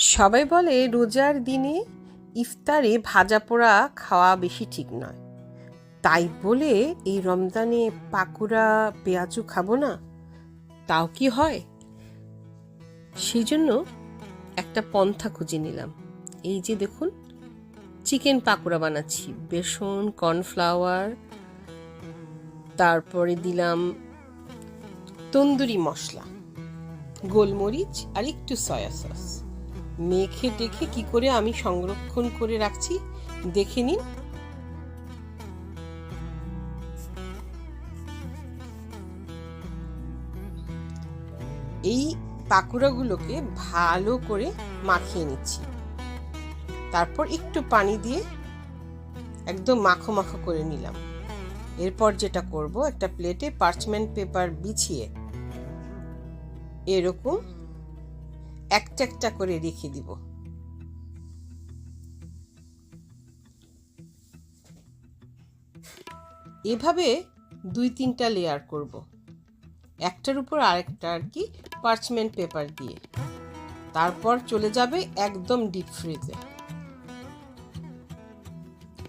সবাই বলে রোজার দিনে ইফতারে ভাজা পোড়া খাওয়া বেশি ঠিক নয়। তাই বলে এই রমজানে পাকুড়া পেঁয়াজু খাব না? তাও কি হয়? সেই জন্য একটা পন্থা খুঁজে নিলাম। এই যে দেখুন, চিকেন পাকোড়া বানাচ্ছি, বেসন, কর্নফ্লাওয়ার, তারপরে দিলাম তন্দুরি মশলা, গোলমরিচ আর একটু সয়া সস। মেখে টেখে কি করে আমি সংরক্ষণ করে রাখছি, দেখে নিন। এই পাকুড়াগুলোকে ভালো করে মাখিয়ে নিচ্ছি। তারপর একটু পানি দিয়ে একদম মাখো মাখো করে নিলাম। এরপর যেটা করব, একটা প্লেটে পার্চমেন্ট পেপার বিছিয়ে এরকম একটা একটা করে রেখে দিব। এভাবে দুই তিনটা লেয়ার করব। একটার উপর আরেকটা আর কি পার্চমেন্ট পেপার দিয়ে। তারপর চলে যাবে একদম ডিপ ফ্রিজে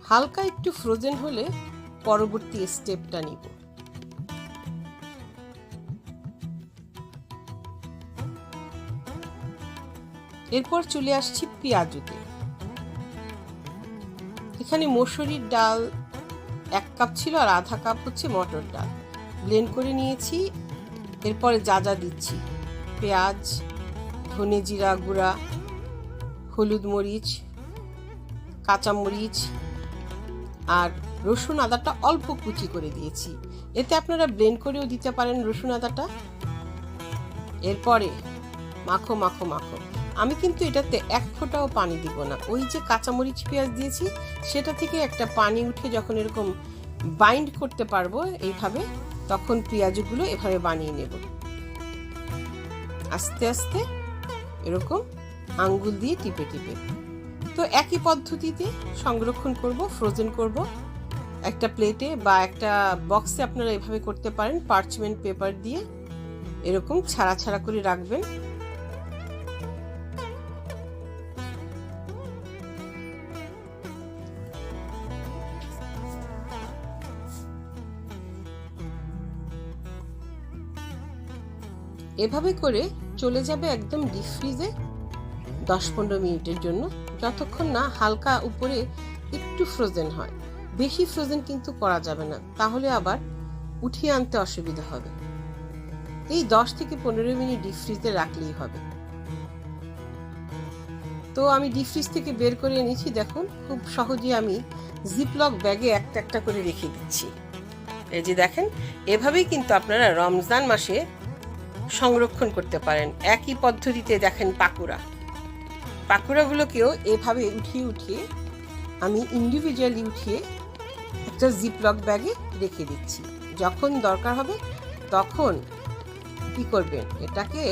হালকা একটু ফ্রোজেন হলে পরবর্তী স্টেপটা নিব। এরপর চলে আসছি পেঁয়াজুতে। এখানে মসুরির ডাল এক কাপ ছিল আর আধা কাপ হচ্ছে মটর ডাল। ব্লেন্ড করে নিয়েছি। এরপরে যা যা দিচ্ছি। পেঁয়াজ, ধনে জিরা গুঁড়া, হলুদ মরিচ কাঁচামরিচ আর রসুন আদাটা অল্প কুচি করে দিয়েছি। এতে আপনারা ব্লেন্ড করেও দিতে পারেন রসুন আদাটা। এরপরে মাখো মাখো মাখো। আমি কিন্তু এটাতে এক ফোঁটাও পানি দিব না। ওই যে কাঁচামরিচ পেঁয়াজ দিয়েছি, সেটা থেকে একটা পানি উঠে যখন এরকম বাইন্ড করতে পারব এইভাবে, তখন পেঁয়াজগুলো এভাবে বানিয়ে নেব। আস্তে আস্তে এরকম আঙ্গুল দিয়ে টিপে টিপে। তো একই পদ্ধতিতে সংরক্ষণ করব ফ্রোজেন করব। একটা প্লেটে বা একটা বক্সে আপনারা এভাবে করতে পারেন পার্চমেন্ট পেপার দিয়ে। এরকম ছাড়া ছাড়া করে রাখবেন। এভাবে করে চলে যাবে একদম ডিপ ফ্রিজে দশ পনেরো মিনিটের জন্য। যতক্ষণ না হালকা উপরে একটু ফ্রোজেন হয়। বেশি ফ্রোজেন কিন্তু করা যাবে না। তাহলে আবার উঠিয়ে আনতে অসুবিধা হবে। এই দশ থেকে পনেরো মিনিট ডিপ ফ্রিজে রাখলেই হবে। তো আমি ডিপ ফ্রিজ থেকে বের করে এনেছি। দেখুন, খুব সহজে আমি জিপলক ব্যাগে একটা একটা করে রেখে দিচ্ছি। এই যে দেখেন, এভাবেই কিন্তু আপনারা রমজান মাসে সংরক্ষণ করতে পারেন। একই পদ্ধতিতে দেখেন পাকুড়া। পাকুড়াগুলোকেও এভাবে উঠিয়ে উঠিয়ে আমি ইন্ডিভিজুয়ালি উঠিয়ে একটা জিপলক ব্যাগে রেখে দিচ্ছি। যখন দরকার হবে তখন কি করবেন? এটাকে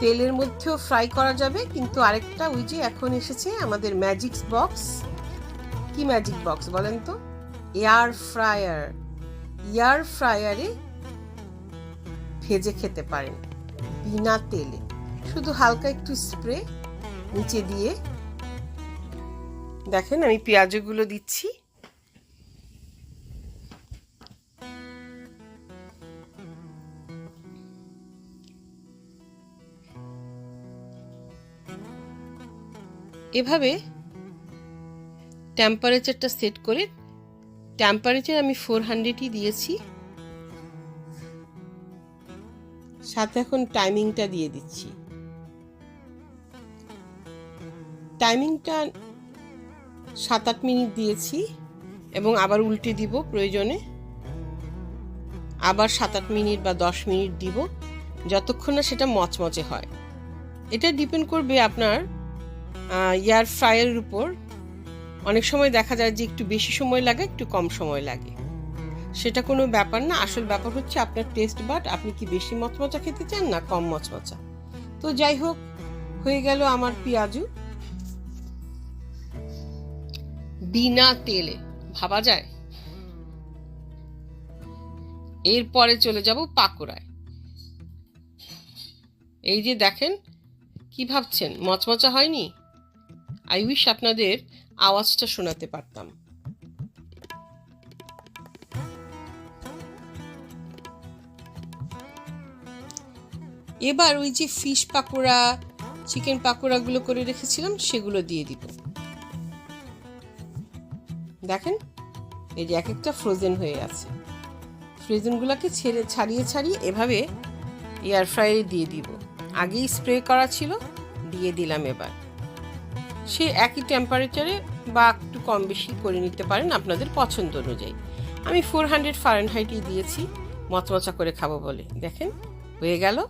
তেলের মধ্যেও ফ্রাই করা যাবে, কিন্তু আরেকটা ওই যে এখন এসেছে আমাদের ম্যাজিক বক্স কি ম্যাজিক বক্স বলেন তো? এয়ার ফ্রায়ার এয়ার ফ্রায়ারে ভেজে খেতে পারেন বিনা তেলে। শুধু হালকা একটু স্প্রে নিচে দিয়ে। দেখেন আমি পেঁয়াজগুলো দিচ্ছি। এভাবে টেম্পারেচারটা সেট করে টেম্পারেচার আমি ফোর হান্ড্রেডই দিয়েছি। সাথে এখন টাইমিংটা দিয়ে দিচ্ছি। টাইমিংটা সাত আট মিনিট দিয়েছি এবং আবার উল্টে দিব প্রয়োজনে। আবার সাত আট মিনিট বা দশ মিনিট দিব, যতক্ষণ না সেটা মচমচে হয়। এটা ডিপেন্ড করবে আপনার এয়ার ফ্রায়ারের উপর। অনেক সময় দেখা যায় যে একটু বেশি সময় লাগে, একটু কম সময় লাগে। সেটা কোনো ব্যাপার না। আসল ব্যাপার হচ্ছে আপনার টেস্ট বাট আপনি কি বেশি মচমচা খেতে চান না কম মচমচা? তো যাই হোক, হয়ে গেল আমার পেঁয়াজু। বিনা তেলে, ভাবা যায়? এরপরে চলে যাব পাকোড়ায়। এই যে দেখেন, কি ভাবছেন? মচমচা হয়নি? আই উইশ আপনাদের আওয়াজটা শোনাতে পারতাম। এবার ওই যে ফিশ পাকোড়া চিকেন পাকোড়াগুলো করে রেখেছিলাম, সেগুলো দিয়ে দিব। দেখেন, এই যে এক একটা ফ্রোজেন হয়ে আছে। ফ্রোজেনগুলোকে ছেড়ে, ছাড়িয়ে ছাড়িয়ে এভাবে এয়ার ফ্রায়ারে দিয়ে দিব। আগেই স্প্রে করা ছিল, দিয়ে দিলাম এবার। সে একই টেম্পারেচারে বা একটু কম বেশি করে নিতে পারেন আপনাদের পছন্দ অনুযায়ী। আমি ফোর হান্ড্রেড ফারেনহাইটই দিয়েছি, মচমচা করে খাব বলে। দেখেন, হয়ে গেল।